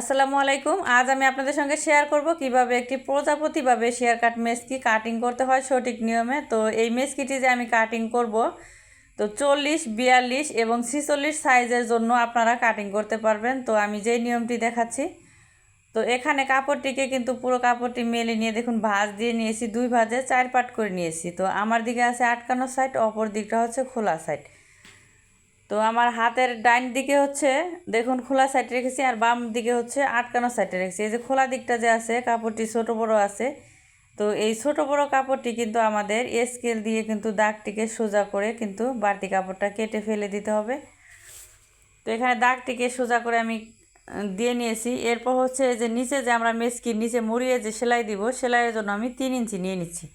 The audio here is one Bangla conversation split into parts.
আসসালামু আলাইকুম। আজ আমি আপনাদের সঙ্গে শেয়ার করব কীভাবে একটি প্রজাপতিভাবে শেয়ার কাট মেসকি কাটিং করতে হয় সঠিক নিয়মে। তো এই মেসকিটি যে আমি কাটিং করব, তো চল্লিশ, বিয়াল্লিশ এবং ছিচল্লিশ সাইজের জন্য আপনারা কাটিং করতে পারবেন। তো আমি যেই নিয়মটি দেখাচ্ছি, তো এখানে কাপড়টিকে কিন্তু পুরো কাপড়টি মেলে নিয়ে দেখুন, ভাঁজ দিয়ে নিয়েছি, দুই ভাঁজে চার পাট করে নিয়েছি। তো আমার দিকে আছে আটকানো সাইড অপর দিকটা হচ্ছে খোলা সাইড তো আমার হাতের ডাইন দিকে হচ্ছে, দেখুন খোলা সাইড রেখেছি আর বাম দিকে হচ্ছে আটকানো সাইডে রেখেছি। এই যে খোলা দিকটা যে আছে, কাপড়টি ছোট বড় আছে, তো এই ছোট বড় কাপড়টি কিন্তু আমাদের স্কেল দিয়ে কিন্তু দাগটিকে সোজা করে কিন্তু বাড়তি কাপড়টা কেটে ফেলে দিতে হবে। তো এখানে দাগটিকে সোজা করে আমি দিয়ে নিয়েছি। এরপর হচ্ছে যে নিচে যে আমরা মেসকির নিচে মুড়িয়ে যে সেলাই দিব, সেলাইয়ের জন্য আমি তিন ইঞ্চি নিয়ে নিচ্ছি।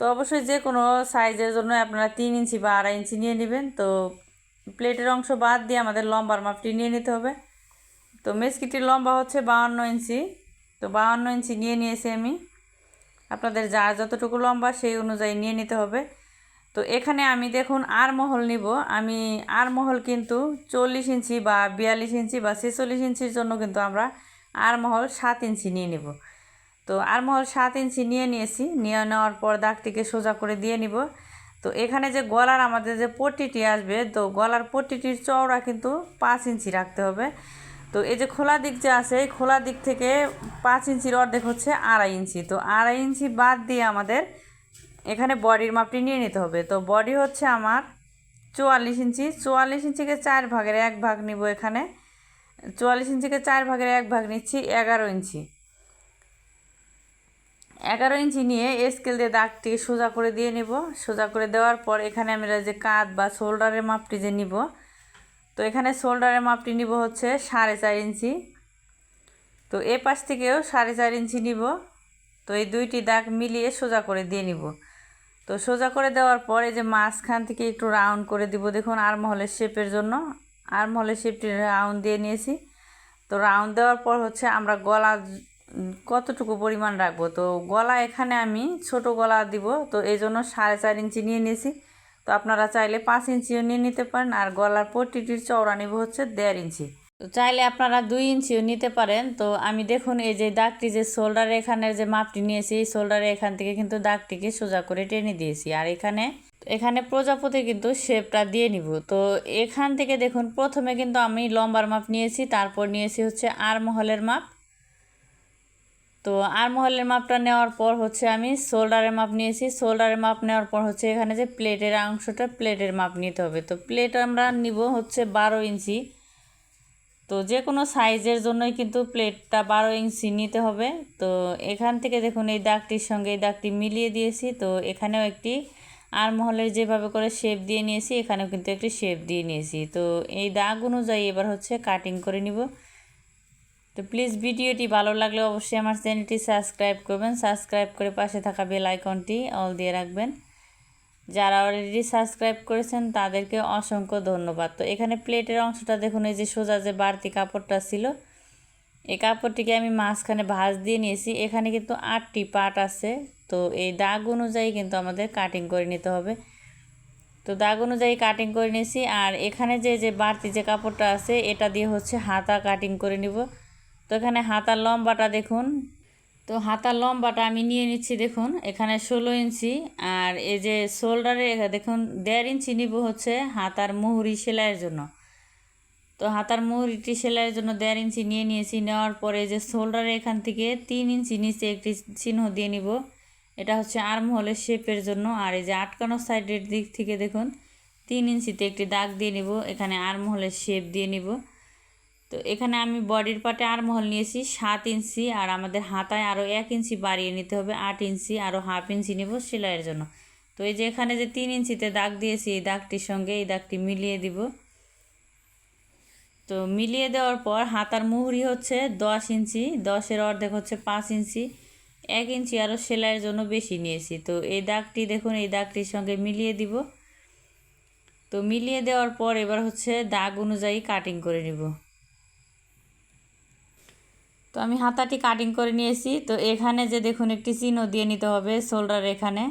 তো অবশ্যই যে কোনো সাইজের জন্য আপনারা তিন ইঞ্চি বা আড়াই ইঞ্চি নিয়ে নেবেন। তো প্লেটের অংশ বাদ দিয়ে আমাদের লম্বার মাপটি নিয়ে নিতে হবে। তো মেসকিটির লম্বা হচ্ছে বাউন্ন ইঞ্চি। তো বাউন্ন ইঞ্চি নিয়ে নিয়েছি আমি। আপনাদের যার যতটুকু লম্বা সেই অনুযায়ী নিয়ে নিতে হবে। তো এখানে আমি দেখুন আর মহল নিব। আমি আর মহল কিন্তু চল্লিশ ইঞ্চি বা বিয়াল্লিশ ইঞ্চি বা ছেচল্লিশ ইঞ্চির জন্য কিন্তু আমরা আর মহল সাত ইঞ্চি নিয়ে নিব। তো আর মহল সাত ইঞ্চি নিয়ে নিয়েছি। নিয়ে নেওয়ার পর দাগটিকে সোজা করে দিয়ে নিব। তো এখানে যে গলার আমাদের যে পট্টিটি আসবে, তো গলার পট্টিটির চওড়া কিন্তু পাঁচ ইঞ্চি রাখতে হবে। তো এই যে খোলা দিক যে আছে, এই খোলা দিক থেকে পাঁচ ইঞ্চির অর্ধেক হচ্ছে আড়াই ইঞ্চি। তো আড়াই ইঞ্চি বাদ দিয়ে আমাদের এখানে বডির মাপটি নিয়ে নিতে হবে। তো বডি হচ্ছে আমার চুয়াল্লিশ ইঞ্চি। চুয়াল্লিশ ইঞ্চিকে চার ভাগের এক ভাগ নিব এখানে। চুয়াল্লিশ ইঞ্চিকে চার ভাগের এক ভাগ নিচ্ছি এগারো ইঞ্চি। এগারো ইঞ্চি নিয়ে স্কেল দিয়ে দাগটি সোজা করে দিয়ে নিব। সোজা করে দেওয়ার পর এখানে আমরা যে কাঁধ বা শোল্ডারের মাপটি যে নিব, তো এখানে শোল্ডারের মাপটি নিব হচ্ছে সাড়ে চার ইঞ্চি। তো এ পাশ থেকেও সাড়ে চার ইঞ্চি নিব, তো এই দুইটি দাগ মিলিয়ে সোজা করে দিয়ে নিব। তো সোজা করে দেওয়ার পর এই যে মাঝখান থেকে একটু রাউন্ড করে দিব, দেখুন আর মহলের শেপের জন্য। আর মহলের শেপটি রাউন্ড দিয়ে নিয়েছি। তো রাউন্ড দেওয়ার পর হচ্ছে আমরা গলা কতটুকু পরিমাণ রাখব? তো গলা এখানে আমি ছোট গলা দিব, তো এই জন্য সাড়ে চার ইঞ্চি নিয়ে নিয়েছি। তো আপনারা চাইলে পাঁচ ইঞ্চিও নিয়ে নিতে পারেন, আর গলার পট্টিটির চওড়া নিব হচ্ছে দেড় ইঞ্চি। তো চাইলে আপনারা দুই ইঞ্চিও নিতে পারেন। তো আমি দেখুন, এই যে দাগটি, যে শোল্ডারে এখানের যে মাপটি নিয়েছি, এই শোল্ডারে এখান থেকে কিন্তু দাগটিকে সোজা করে টেনে দিয়েছি। আর এখানে এখানে প্রজাপতি কিন্তু শেপটা দিয়ে নিব। তো এখান থেকে দেখুন, প্রথমে কিন্তু আমি লম্বার মাপ নিয়েছি, তারপর নিয়েছি হচ্ছে আর মহলের মাপ। তো আর মহলের মাপটা নেওয়ার পর হচ্ছে আমি শোল্ডারের মাপ নিয়েছি। শোল্ডারের মাপ নেওয়ার পর হচ্ছে এখানে যে প্লেটের অংশটা, প্লেটের মাপ নিতে হবে। তো প্লেট আমরা নিব হচ্ছে বারো ইঞ্চি। তো যে কোনো সাইজের জন্যই কিন্তু প্লেটটা বারো ইঞ্চি নিতে হবে। তো এখান থেকে দেখুন, এই দাগটির সঙ্গে এই দাগটি মিলিয়ে দিয়েছি। তো এখানেও একটি আর মহলের যেভাবে করে শেপ দিয়ে নিয়েছি, এখানেও কিন্তু একটি শেপ দিয়ে নিয়েছি। তো এই দাগ অনুযায়ী এবার হচ্ছে কাটিং করে নিব। তো প্লিজ ভিডিওটি ভালো লাগলে অবশ্যই আমার চ্যানেলটি সাবস্ক্রাইব করবেন। সাবস্ক্রাইব করে পাশে থাকা বেল আইকনটি অল দিয়ে রাখবেন। যারা অলরেডি সাবস্ক্রাইব করেছেন, তাদেরকে অসংখ্য ধন্যবাদ। তো এখানে প্লেটের অংশটা দেখুন, এই যে সোজা যে বাড়তি কাপড়টা ছিল, এই কাপড়টিকে আমি মাঝখানে ভাঁজ দিয়ে নিয়েছি। এখানে কিন্তু আটটি পাট আছে। তো এই দাগ অনুযায়ী কিন্তু আমাদের কাটিং করে নিতে হবে। তো দাগ অনুযায়ী কাটিং করে নিয়েছি। আর এখানে যে যে বাড়তি যে কাপড়টা আছে, এটা দিয়ে হচ্ছে হাতা কাটিং করে নিব। তো এখানে হাতার লম্বাটা দেখুন। তো হাতার লম্বাটা আমি নিয়ে নিচ্ছি দেখুন, এখানে ষোলো ইঞ্চি। আর এই যে শোল্ডারে দেখুন, দেড় ইঞ্চি নিব হচ্ছে হাতার মুহুরি সেলাইয়ের জন্য। তো হাতার মুহুরিটি সেলাইয়ের জন্য দেড় ইঞ্চি নিয়ে নিয়েছি। নেওয়ার পরে যে শোল্ডারে এখান থেকে তিন ইঞ্চি নিচে একটি চিহ্ন দিয়ে নিব। এটা হচ্ছে আর্মহলের শেপের জন্য। আর এই যে আটকানো সাইডের দিক থেকে দেখুন, তিন ইঞ্চিতে একটি দাগ দিয়ে নিব। এখানে আর্মহলের শেপ দিয়ে নিব। তো এখানে আমি বডির পাটে আর মহল নিয়েছি সাত ইঞ্চি, আর আমাদের হাতায় আরও এক ইঞ্চি বাড়িয়ে নিতে হবে, আট ইঞ্চি আরও হাফ ইঞ্চি নেব সেলাইয়ের জন্য। তো এই যে এখানে যে তিন ইঞ্চিতে দাগ দিয়েছি, এই দাগটির সঙ্গে এই দাগটি মিলিয়ে দিব। তো মিলিয়ে দেওয়ার পর হাতার মুহুরি হচ্ছে দশ ইঞ্চি, দশের অর্ধেক হচ্ছে পাঁচ ইঞ্চি, এক ইঞ্চি আরও সেলাইয়ের জন্য বেশি নিয়েছি। তো এই দাগটি দেখুন, এই দাগটির সঙ্গে মিলিয়ে দিব। তো মিলিয়ে দেওয়ার পর এবার হচ্ছে দাগ অনুযায়ী কাটিং করে নিব। তো আমি হাতাটি কাটিং করে নিয়েছি। তো এখানে যে দেখুন, একটি চিহ্ন দিয়ে নিতে হবে শোল্ডার এখানে।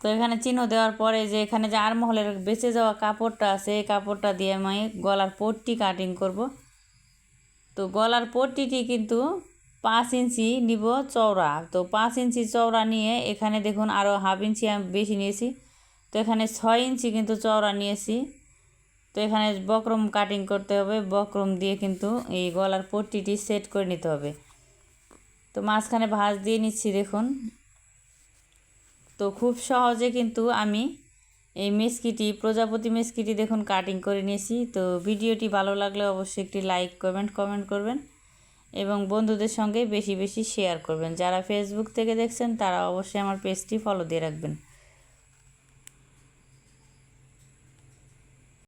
তো এখানে চিহ্ন দেওয়ার পরে যে এখানে যে আরমহলের বেঁচে যাওয়া কাপড়টা আছে, এই কাপড়টা দিয়ে আমি গলার পট্টি কাটিং করব। তো গলার পট্টিটি কিন্তু পাঁচ ইঞ্চি নিব চওড়া। তো পাঁচ ইঞ্চি চওড়া নিয়ে এখানে দেখুন আরও হাফ ইঞ্চি আমি বেশি নিয়েছি। তো এখানে ছয় ইঞ্চি কিন্তু চওড়া নিয়েছি। তো এখানে বক্রম কাটিং করতে হবে। বক্রম দিয়ে কিন্তু এই গলার পট্টিটি সেট করে নিতে হবে। তো মাঝখানে ভাঁজ দিয়ে নিচ্ছি, দেখুন। তো খুব সহজে কিন্তু আমি এই মেসকিটি, প্রজাপতি মেসকিটি দেখুন কাটিং করে নিয়েছি। তো ভিডিওটি ভালো লাগলে অবশ্যই একটি লাইক কমেন্ট কমেন্ট করবেন এবং বন্ধুদের সঙ্গে বেশি বেশি শেয়ার করবেন। যারা ফেসবুক থেকে দেখছেন, তারা অবশ্যই আমার পেজটি ফলো দিয়ে রাখবেন।